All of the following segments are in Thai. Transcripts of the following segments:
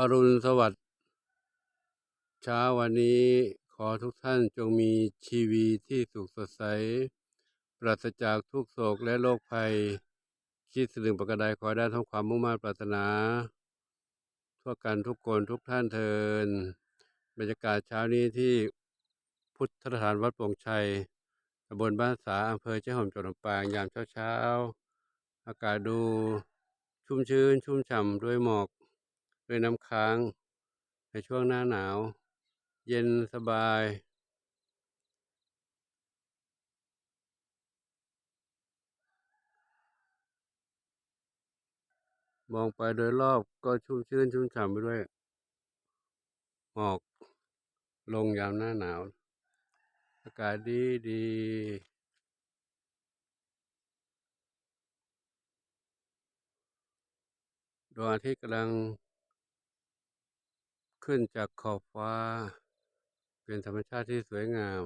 อรุณสวัสดิ์เช้าวันนี้ขอทุกท่านจงมีชีวีที่สุขสดใส ปราศจากทุกโศกและโรคภัย คิดสลึงประกระไดขอได้ทั้งความมุ่งมั่นปรารถนา ทั่วกันทุกคนทุกท่านเทินบรรยากาศเช้านี้ที่พุทธสถานวัดปงชัยตำบลบ้านสาอำเภอเจ้าหอมจังหวัดลำปางยามเช้าเช้าอากาศดูชุ่มชื้นชุ่มฉ่ำด้วยหมอก ด้วยน้ำค้าง ในช่วงหน้าหนาว เย็นสบาย มองไปโดยรอบก็ชุ่มชื้นชุ่มฉ่ำไปด้วยหมอกลงยามหน้าหนาว อากาศดีดีดวงอาทิตย์กำลัง ขึ้นจากขอบฟ้า เป็นธรรมชาติที่สวยงาม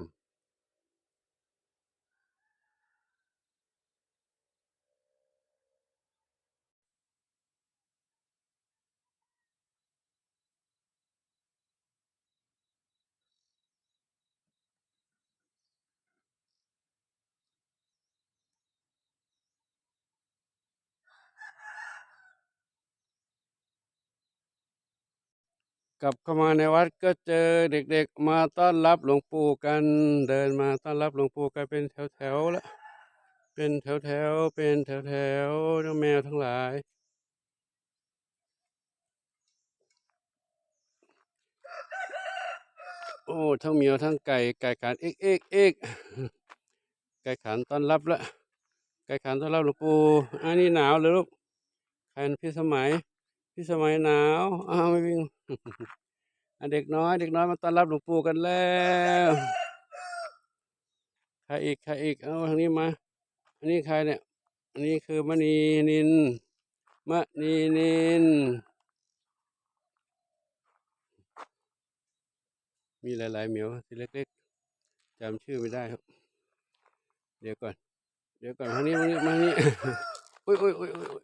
กลับเข้ามาในวัดก็เจอเด็กๆ มาต้อนรับหลวงปู่กัน เดินมาต้อนรับหลวงปู่กันเป็นแถวๆแล้วเป็นแถวๆเป็นแถวๆน้องแมวทั้งหลาย โอ้ทั้งเมียวทั้งไก่ไก่ขันเอกเอกเอกไก่ขันต้อนรับละไก่ขันต้อนรับหลวงปู่อันนี้หนาวเลยลูกใครนพี่สมัย พี่สมัยหนาวอ้าวไม่วิ่งอะเด็กน้อย เด็กน้อยมาต้อนรับหลวงปู่กันแล้วใครอีกใครอีกเอาทางนี้มา อันนี้ใครเนี่ย อันนี้คือมณีนินมณีนิน มีหลายๆเหมียวที่เล็กๆจำชื่อไม่ได้ครับ เดี๋ยวก่อน เดี๋ยวก่อนทางนี้มานี้มานี้อุ้ยอุ้ยอุ้ยอุ้ย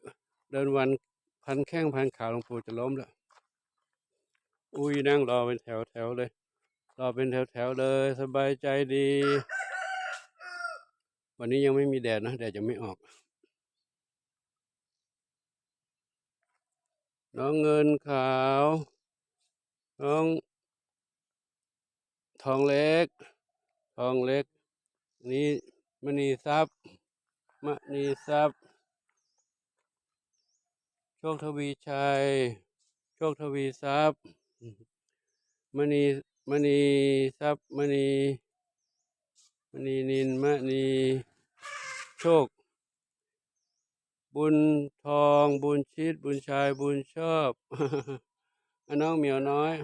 เดินวัน พันแข้งพันขาหลวงปู่จะล้มแล้ว อุ้ยนั่งรอเป็นแถวแถวเลย รอเป็นแถวแถวเลย สบายใจดี วันนี้ยังไม่มีแดดนะ แดดจะไม่ออก น้องเงินขาว น้อง ทองเล็ก ทองเล็ก นี่มณีทรัพย์มณีทรัพย์ โชคทวีชัย โชคทวีทรัพย์มณีมณีทรัพย์มณีมณีนินมณีโชค บุญทองบุญชิด บุญชายบุญชอบน้องเหมียวน้อย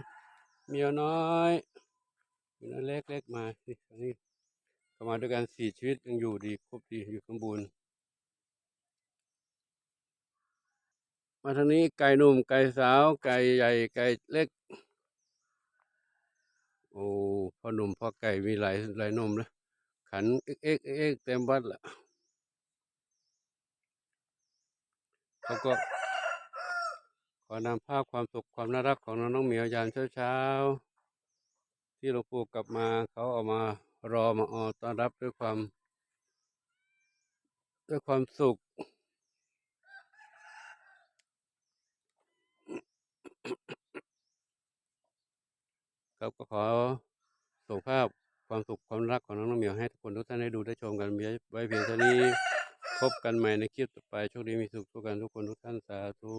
เหมียวน้อยเหมียวน้อยเล็กเล็กมาสิอันนี้เข้ามาด้วยกันสี่ชีวิตยังอยู่ดีครบดีอยู่สมบูรณ์ มาทางนี้ไก่หนุ่มไก่สาว ไก่ใหญ่ไก่เล็ก โอ้พ่อหนุ่มพ่อไก่มีหลายหลายนมนะขันเอ็กเอ็กเอ็กเต็มวัดละเขาก็ขอนำภาพความสุขความน่ารักของน้องน้องเหมียวยามเช้าเช้าๆที่หลวงปู่กลับมาเขาเออกมารอมาออต้อนรับด้วยความ ด้วยความสุข ครับก็ขอส่งภาพความสุขความรักของน้องน้องเหมียวให้ทุกคนทุกท่านได้ดูได้ชมกันไว้เพียงเท่านี้พบกันใหม่ในคลิปต่อไปโชคดีมีสุขทุกกันทุกคนทุกท่านสาธุ